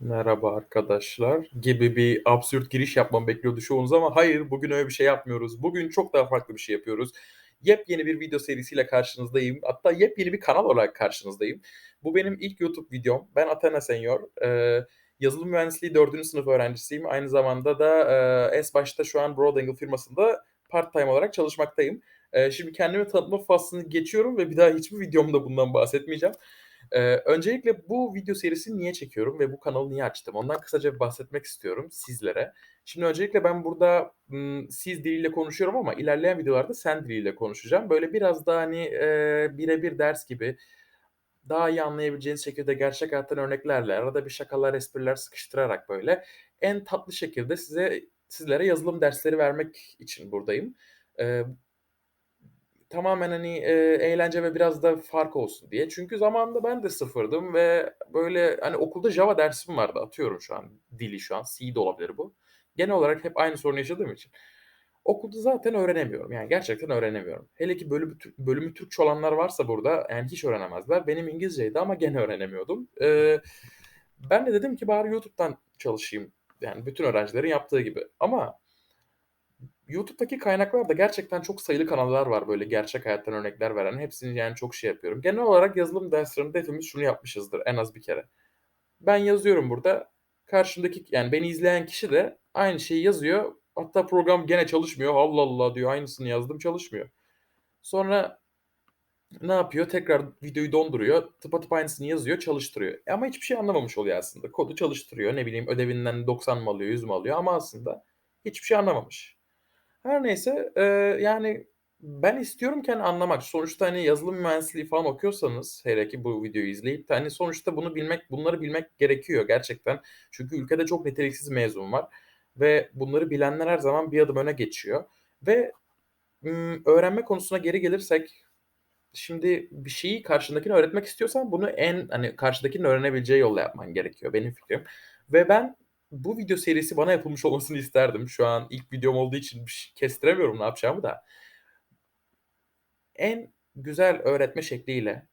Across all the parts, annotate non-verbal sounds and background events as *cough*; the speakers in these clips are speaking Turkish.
Merhaba arkadaşlar gibi bir absürt giriş yapmamı bekliyordu çoğunuz ama hayır, bugün öyle bir şey yapmıyoruz. Bugün çok daha farklı bir şey yapıyoruz. Yepyeni bir video serisiyle karşınızdayım. Hatta yepyeni bir kanal olarak karşınızdayım. Bu benim ilk YouTube videom. Ben Athena Senior. Eee, yazılım mühendisliği 4. sınıf öğrencisiyim. Aynı zamanda da, eee, Esbaş'ta şu an Broad Angle firmasında part-time olarak çalışmaktayım. Eee, şimdi kendimi tanıtma faslını geçiyorum ve bir daha hiçbir videomda bundan bahsetmeyeceğim. Eee, öncelikle bu video serisini niye çekiyorum ve bu kanalı niye açtım? Ondan kısaca bir bahsetmek istiyorum sizlere. Şimdi öncelikle ben burada, ımm, siz diliyle konuşuyorum ama ilerleyen videolarda sen diliyle konuşacağım. Böyle biraz daha, hani, eee, bire ders gibi daha iyi anlayabileceğiniz şekilde gerçek hayattan örneklerle, arada bir şakalar, espriler sıkıştırarak böyle en tatlı şekilde size sizlere yazılım dersleri vermek için buradayım. Eee Tamamen, hani, eee, eğlence ve biraz da fark olsun diye. Çünkü zamanında ben de sıfırdım ve, böyle, hani, okulda Java dersim vardı. Atıyorum şu an dili şu an, C de olabilir bu. Genel olarak hep aynı sorunu yaşadığım için okulda zaten öğrenemiyorum. Yani gerçekten öğrenemiyorum. Hele ki bölümü bölümü Türkçe olanlar varsa burada, yani, hiç öğrenemezler. Benim İngilizceydi ama gene öğrenemiyordum. Eee, ben de dedim ki bari YouTube'dan çalışayım, yani, bütün öğrencilerin yaptığı gibi ama YouTube'daki kaynaklarda gerçekten çok sayılı kanallar var böyle gerçek hayattan örnekler veren. Hepsini yani çok şey yapıyorum. Genel olarak yazılım derslerinde hepimiz şunu yapmışızdır en az bir kere. Ben yazıyorum burada. Karşımdaki yani beni izleyen kişi de aynı şeyi yazıyor. Hatta program gene çalışmıyor. Allah Allah diyor. Aynısını yazdım çalışmıyor. Sonra ne yapıyor? Tekrar videoyu donduruyor. Tıpatıp aynısını yazıyor, çalıştırıyor. Ama hiçbir şey anlamamış oluyor aslında. Kodu çalıştırıyor. Ne bileyim ödevinden 90 mı alıyor, 100 mü alıyor ama aslında hiçbir şey anlamamış. Her neyse, eee, yani, ben istiyorum ki, hani, anlamak. Sonuçta, hani, yazılım mühendisliği falan okuyorsanız hele ki bu videoyu izleyip hani, sonuçta bunu bilmek bunları bilmek gerekiyor gerçekten. Çünkü ülkede çok niteliksiz mezun var ve bunları bilenler her zaman bir adım öne geçiyor ve, ımm, öğrenme konusuna geri gelirsek, şimdi bir şeyi karşındakine öğretmek istiyorsan bunu en, hani, karşıdakinin öğrenebileceği yolla yapman gerekiyor benim fikrim ve ben bu video serisi bana yapılmış olmasını isterdim. Şu an ilk videom olduğu için bir ş kestiremiyorum ne yapacağımı da. En güzel öğretme şekliyle,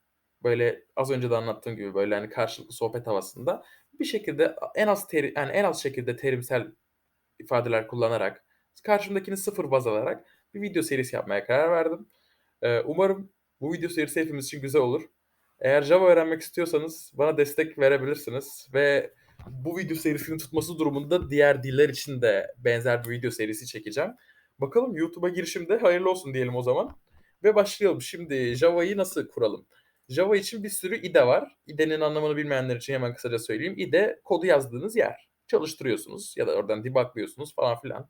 böyle az önce de anlattığım gibi, böyle, hani, karşılıklı sohbet havasında bir şekilde en az teri yani, en az şekilde terimsel ifadeler kullanarak, karşımdakini sıfır baz alarak bir video serisi yapmaya karar verdim. Eee, umarım bu video serisi hepimiz için güzel olur. Eğer Java öğrenmek istiyorsanız bana destek verebilirsiniz ve bu video serisinin tutması durumunda diğer diller için de benzer bir video serisi çekeceğim. Bakalım YouTube'a girişimde hayırlı olsun diyelim o zaman ve başlayalım. Şimdi Java'yı nasıl kuralım? Java için bir sürü IDE var. IDE'nin anlamını bilmeyenler için hemen kısaca söyleyeyim. IDE kodu yazdığınız yer. Çalıştırıyorsunuz ya da oradan debug'lıyorsunuz falan filan.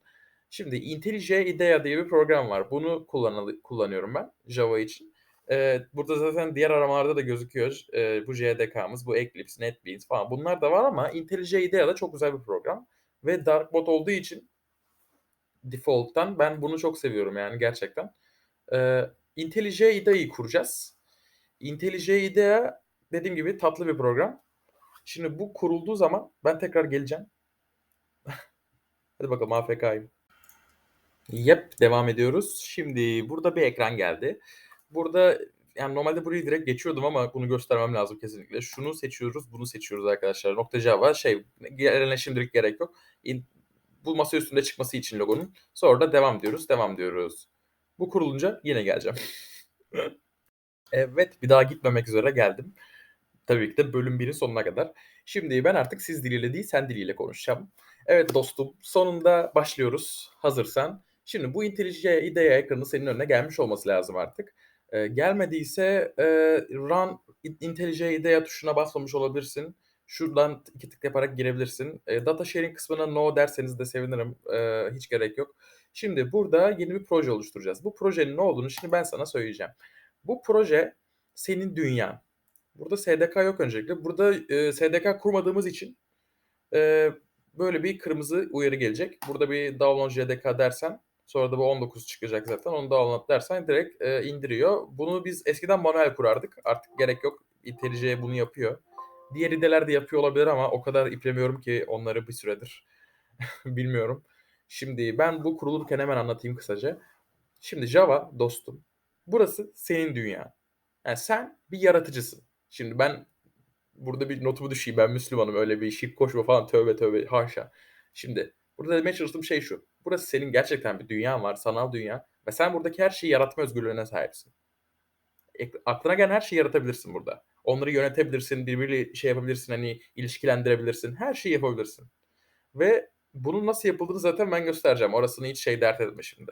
Şimdi IntelliJ IDEA diye bir program var. Bunu kullanıyorum ben Java için. Eee, burada zaten diğer aramalarda da gözüküyor. Eee, bu JDK'mız, bu Eclipse, NetBeans falan bunlar da var ama IntelliJ IDEA da çok güzel bir program ve dark mode olduğu için default'tan ben bunu çok seviyorum yani gerçekten. Eee, IntelliJ IDEA'yı kuracağız. IntelliJ IDEA dediğim gibi tatlı bir program. Şimdi bu kurulduğu zaman ben tekrar geleceğim. *laughs* Hadi bakalım AFK'yım. Yep, devam ediyoruz. Şimdi burada bir ekran geldi. Burada yani normalde burayı direkt geçiyordum ama bunu göstermem lazım kesinlikle. Şunu seçiyoruz, bunu seçiyoruz arkadaşlar. Nokta Java şey diğerlerine şimdilik gerek yok. Bu masa üstünde çıkması için logonun. Sonra da devam diyoruz, devam diyoruz. Bu kurulunca yine geleceğim. *laughs* evet, bir daha gitmemek üzere geldim. Tabii ki de bölüm 1'in sonuna kadar. Şimdi ben artık siz diliyle değil sen diliyle konuşacağım. Evet dostum, sonunda başlıyoruz. Hazırsan. Şimdi bu IntelliJ IDEA ekranı senin önüne gelmiş olması lazım artık. Eee, gelmediyse, eee, Run IntelliJ IDEA tuşuna basmamış olabilirsin. Şuradan 2 tık yaparak girebilirsin. Eee, data sharing kısmına no derseniz de sevinirim. Eee, hiç gerek yok. Şimdi burada yeni bir proje oluşturacağız. Bu projenin ne olduğunu şimdi ben sana söyleyeceğim. Bu proje senin dünyan. Burada SDK yok öncelikle. Burada, eee, SDK kurmadığımız için, eee, böyle bir kırmızı uyarı gelecek. Burada bir download JDK dersen Sonra da bu 19 çıkacak zaten. Onu download dersen direkt, eee, indiriyor. Bunu biz eskiden manuel kurardık. Artık gerek yok. IntelliJ bunu yapıyor. Diğer IDE'ler de yapıyor olabilir ama o kadar iplemiyorum ki onları bir süredir. *laughs* Bilmiyorum. Şimdi ben bu kurulurken hemen anlatayım kısaca. Şimdi Java dostum, burası senin dünyan. Yani sen bir yaratıcısın. Şimdi ben burada bir notumu düşeyim. Ben Müslümanım. Öyle bir şirk koşma falan. Tövbe tövbe. Haşa. Şimdi burada demeye çalıştığım şey şu. Burası senin gerçekten bir dünyan var. Sanal dünya. Ve sen buradaki her şeyi yaratma özgürlüğüne sahipsin. Ek- aklına gelen her şeyi yaratabilirsin burada. Onları yönetebilirsin, birbiriyle şey yapabilirsin, hani ilişkilendirebilirsin. Her şeyi yapabilirsin. Ve bunun nasıl yapıldığını zaten ben göstereceğim. Orasını hiç şey dert etme şimdi.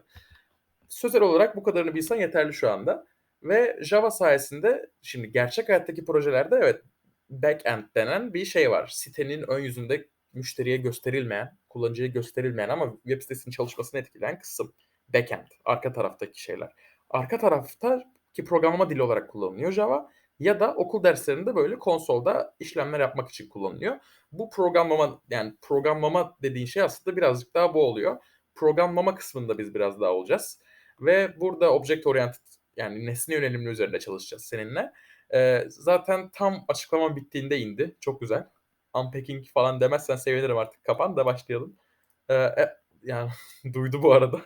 Sözel olarak bu kadarını bilsen yeterli şu anda. Ve Java sayesinde şimdi gerçek hayattaki projelerde evet backend denen bir şey var. Sitenin ön yüzünde müşteriye gösterilmeyen, kullanıcıya gösterilmeyen ama web sitesinin çalışmasını etkileyen kısım backend, arka taraftaki şeyler. Arka tarafta ki programlama dili olarak kullanılıyor Java ya da okul derslerinde böyle konsolda işlemler yapmak için kullanılıyor. Bu programlama yani programlama dediğin şey aslında birazcık daha bu oluyor. Programlama kısmında biz biraz daha olacağız. Ve burada object oriented yani nesne yönelimli üzerinde çalışacağız seninle. Ee, zaten tam açıklamam bittiğinde indi. Çok güzel. Unpacking falan demezsen sevinirim artık. Kapan da başlayalım. Ee, e, yani *laughs* duydu bu arada.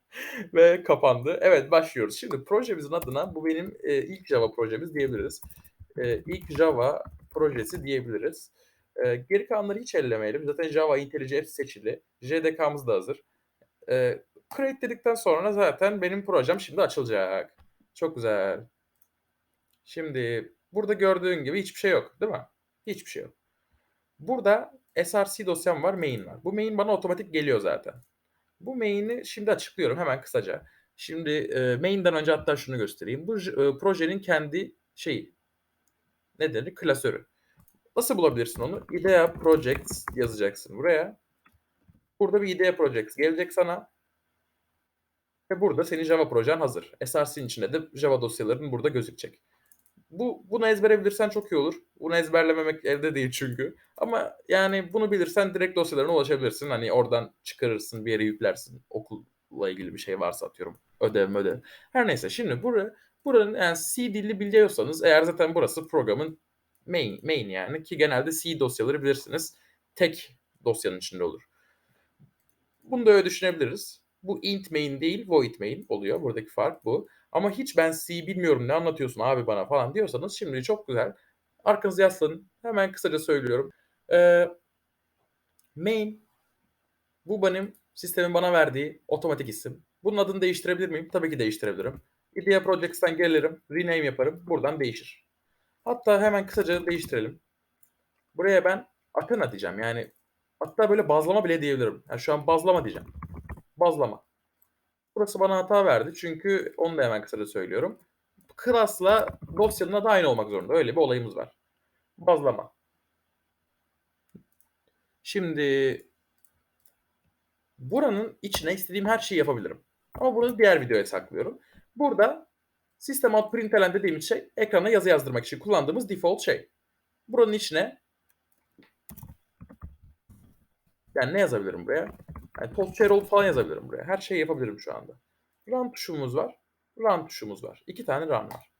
*laughs* Ve kapandı. Evet başlıyoruz. Şimdi projemizin adına bu benim e, ilk Java projemiz diyebiliriz. E, ilk Java projesi diyebiliriz. E, geri kalanları hiç ellemeyelim. Zaten Java IntelliJ hepsi seçili. JDK'mız da hazır. E, create dedikten sonra zaten benim projem şimdi açılacak. Çok güzel. Şimdi burada gördüğün gibi hiçbir şey yok değil mi? Hiçbir şey yok. Burada src dosyam var, main var. Bu main bana otomatik geliyor zaten. Bu main'i şimdi açıklıyorum hemen kısaca. Şimdi e, main'den önce hatta şunu göstereyim. Bu e, projenin kendi şeyi ne denir? Klasörü. Nasıl bulabilirsin onu? IDEA Projects yazacaksın buraya. Burada bir IDEA Projects gelecek sana. Ve burada senin Java projen hazır. SRC'nin içinde de Java dosyaların burada gözükecek. Bu bunu ezbere bilirsen çok iyi olur. Bunu ezberlememek elde değil çünkü. Ama yani bunu bilirsen direkt dosyalarına ulaşabilirsin. Hani oradan çıkarırsın, bir yere yüklersin. Okulla ilgili bir şey varsa atıyorum. Ödev ödev. Her neyse şimdi buraya buranın yani C dili biliyorsanız eğer zaten burası programın main, main yani ki genelde C dosyaları bilirsiniz. Tek dosyanın içinde olur. Bunu da öyle düşünebiliriz. Bu int main değil void main oluyor. Buradaki fark bu. Ama hiç ben C bilmiyorum ne anlatıyorsun abi bana falan diyorsanız şimdi çok güzel. Arkanızı yaslanın. Hemen kısaca söylüyorum. Ee, main bu benim sistemin bana verdiği otomatik isim. Bunun adını değiştirebilir miyim? Tabii ki değiştirebilirim. IDEA Projects'ten gelirim. Rename yaparım. Buradan değişir. Hatta hemen kısaca değiştirelim. Buraya ben Athena diyeceğim. Yani hatta böyle bazlama bile diyebilirim. Yani şu an bazlama diyeceğim. Bazlama. Burası bana hata verdi çünkü onu da hemen kısaca söylüyorum. Class'la dosyanın adı aynı olmak zorunda. Öyle bir olayımız var. Bazlama. Şimdi buranın içine istediğim her şeyi yapabilirim. Ama bunu diğer videoya saklıyorum. Burada System out println dediğimiz şey ekrana yazı yazdırmak için kullandığımız default şey. Buranın içine yani ne yazabilirim buraya? Yani share falan yazabilirim buraya. Her şeyi yapabilirim şu anda. Run tuşumuz var. Run tuşumuz var. İki tane run var.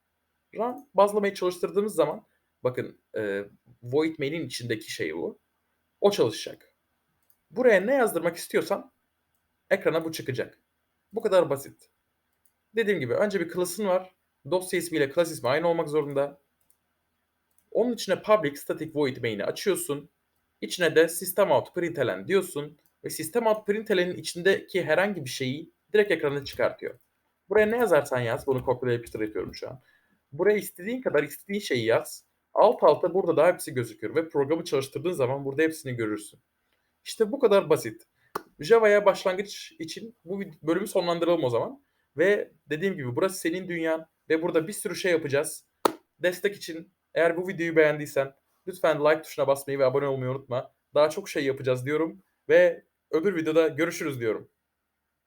Run bazlamayı çalıştırdığımız zaman bakın e, void main'in içindeki şey bu. O çalışacak. Buraya ne yazdırmak istiyorsan ekrana bu çıkacak. Bu kadar basit. Dediğim gibi önce bir class'ın var. Dosya ismiyle class ismi aynı olmak zorunda. Onun içine public static void main'i açıyorsun. İçine de system out println diyorsun ve system out println'in içindeki herhangi bir şeyi direkt ekrana çıkartıyor. Buraya ne yazarsan yaz. Bunu kopyalayıp yapıştır yapıyorum şu an. Buraya istediğin kadar istediğin şeyi yaz. Alt alta burada da hepsi gözüküyor ve programı çalıştırdığın zaman burada hepsini görürsün. İşte bu kadar basit. Java'ya başlangıç için bu bölümü sonlandıralım o zaman. Ve dediğim gibi burası senin dünyan ve burada bir sürü şey yapacağız. Destek için eğer bu videoyu beğendiysen lütfen like tuşuna basmayı ve abone olmayı unutma. Daha çok şey yapacağız diyorum ve öbür videoda görüşürüz diyorum.